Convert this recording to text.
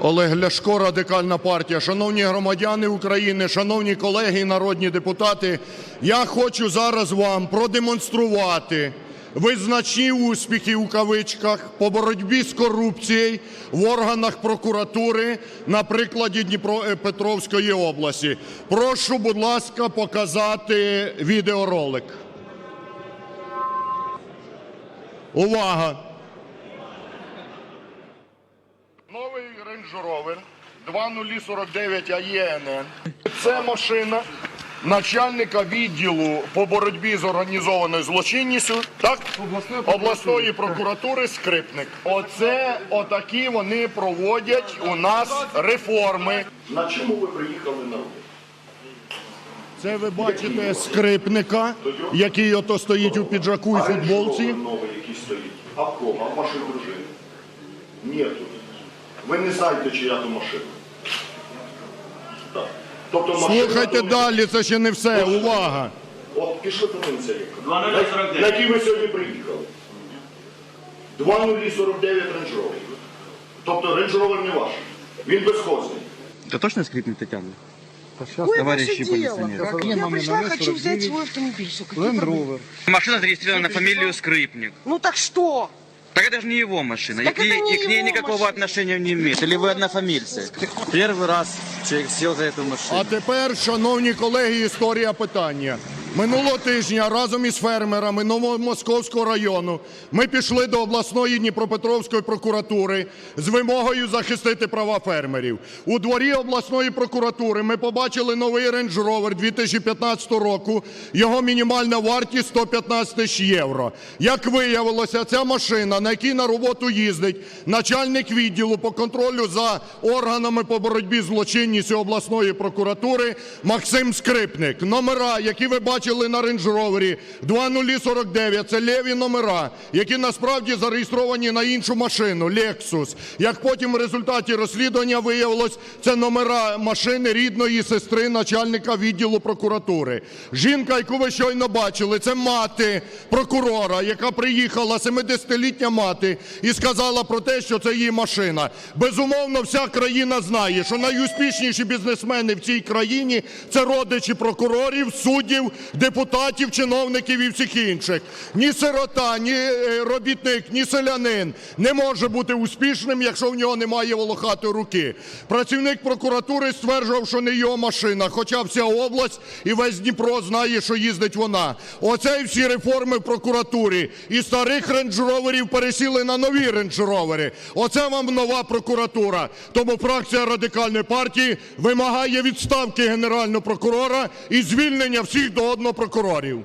Олег Ляшко, Радикальна партія. Шановні громадяни України, шановні колеги і народні депутати, я хочу зараз вам продемонструвати визначні успіхи у кавичках по боротьбі з корупцією в органах прокуратури на прикладі Дніпропетровської області. Прошу, будь ласка, показати відеоролик. Увага! Новий Range Rover 2049 АЄНН. Це машина начальника відділу по боротьбі з організованою злочинністю, так? обласної, прокуратури Скрипник. Оце отакі вони проводять у нас реформи. На чому ви приїхали на роботу? Це ви бачите скрипника, який ото стоїть у піджаку і футболці. новий, який стоїть. А в кого? А в вашої дружини? Нету. Ви не знаєте, чия то машина. Так. Тобто машина... Слухайте то- далі, це ще не все. Увага! От пішли подивимося, яка. 2049. На якій ви сьогодні приїхали? 2049 Range Rover. Тобто Range Rover не ваш. Він безхозний. Это точно скрипнет Татьяна? Какое Товарищи ваше дело? полиционеры. Я пришла, хочу взять свой автомобиль. Что, какие проблемы? Машина зарегистрирована на фамилию Скрипник. Ну так что? Так это же не его машина. Так и, к ней, это не и к ней его никакого машина. отношения не имеет. Или вы однофамильцы? Первый раз человек сел за эту машину. А тепер, шановні колеги, історія питання. Минулого тижня разом із фермерами Новомосковського району ми пішли до обласної Дніпропетровської прокуратури з вимогою захистити права фермерів. У дворі обласної прокуратури ми побачили новий Range Rover 2015 року. Його мінімальна вартість 115 тисяч євро. Як виявилося, ця машина, на якій на роботу їздить начальник відділу по контролю за органами по боротьбі з злочинністю обласної прокуратури Максим Скрипник. Номера, які ви бачили на Range Rover 2049, це леві номера, які насправді зареєстровані на іншу машину Lexus. Як потім в результаті розслідування виявилось, це номера машини рідної сестри начальника відділу прокуратури. Жінка, яку ви щойно бачили, це мати прокурора, яка приїхала, 70-літня мати, і сказала про те, що це її машина. Безумовно, вся країна знає, що найуспішніші бізнесмени в цій країні це родичі прокурорів, суддів, депутатів, чиновників і всіх інших. Ні сирота, ні е, робітник, ні селянин не може бути успішним, якщо в нього немає волохатої руки. Працівник прокуратури стверджував, що не його машина, хоча вся область і весь Дніпро знає, що їздить вона. Оце і всі реформи в прокуратурі. І старих рейндж-роверів пересіли на нові рейндж-ровери. Оце вам нова прокуратура. Тому фракція Радикальної партії вимагає відставки Генерального прокурора і звільнення всіх до одного прокурорів.